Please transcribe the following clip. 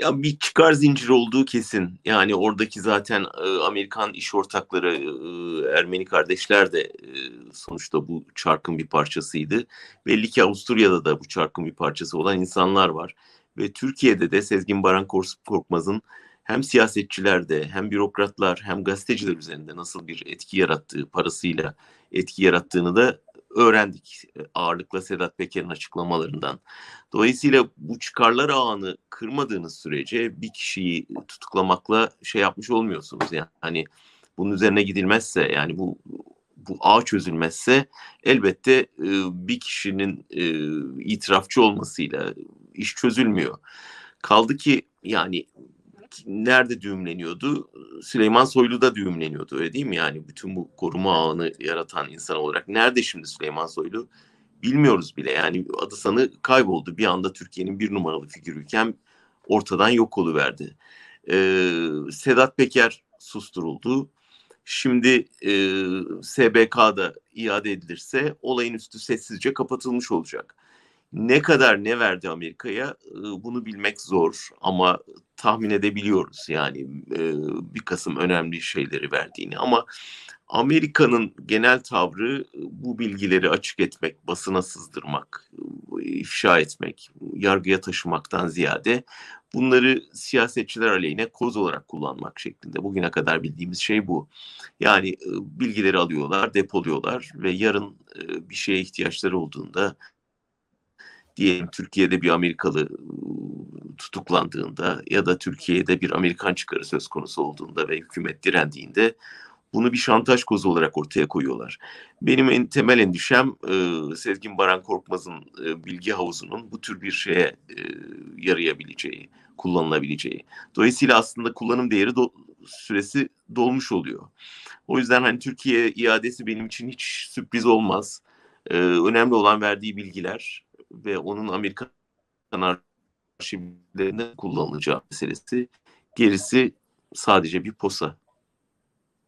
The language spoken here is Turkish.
Ya bir çıkar zinciri olduğu kesin. Yani oradaki zaten e, Amerikan iş ortakları e, Ermeni kardeşler de e, sonuçta bu çarkın bir parçasıydı. Belli ki Avusturya'da da bu çarkın bir parçası olan insanlar var. Ve Türkiye'de de Sezgin Baran Kork- Korkmaz'ın hem siyasetçilerde hem bürokratlar hem gazeteciler üzerinde nasıl bir etki yarattığı parasıyla etki yarattığını da öğrendik e, ağırlıkla Sedat Peker'in açıklamalarından. Dolayısıyla bu çıkarlar ağını kırmadığınız sürece bir kişiyi tutuklamakla şey yapmış olmuyorsunuz. Yani hani bunun üzerine gidilmezse yani bu bu ağ çözülmezse elbette e, bir kişinin e, itirafçı olmasıyla iş çözülmüyor. Kaldı ki yani nerede düğümleniyordu? Süleyman Soylu da düğümleniyordu öyle değil mi? Yani bütün bu koruma ağını yaratan insan olarak. Nerede şimdi Süleyman Soylu? Bilmiyoruz bile. Yani adı sanı kayboldu. Bir anda Türkiye'nin bir numaralı figürüyken ortadan yok oluverdi. Ee, Sedat Peker susturuldu. Şimdi e, SBK'da iade edilirse olayın üstü sessizce kapatılmış olacak. Ne kadar ne verdi Amerika'ya e, bunu bilmek zor ama tahmin edebiliyoruz yani e, bir Kasım önemli şeyleri verdiğini ama Amerika'nın genel tavrı bu bilgileri açık etmek, basına sızdırmak, ifşa etmek, yargıya taşımaktan ziyade bunları siyasetçiler aleyhine koz olarak kullanmak şeklinde. Bugüne kadar bildiğimiz şey bu. Yani bilgileri alıyorlar, depoluyorlar ve yarın bir şeye ihtiyaçları olduğunda diyelim Türkiye'de bir Amerikalı tutuklandığında ya da Türkiye'de bir Amerikan çıkarı söz konusu olduğunda ve hükümet direndiğinde bunu bir şantaj kozu olarak ortaya koyuyorlar. Benim en temel endişem e, Sezgin Baran Korkmaz'ın e, bilgi havuzunun bu tür bir şeye e, yarayabileceği, kullanılabileceği. Dolayısıyla aslında kullanım değeri do- süresi dolmuş oluyor. O yüzden hani Türkiye iadesi benim için hiç sürpriz olmaz. E, önemli olan verdiği bilgiler ve onun Amerikan arşivlerinde kullanılacağı meselesi. Gerisi sadece bir posa.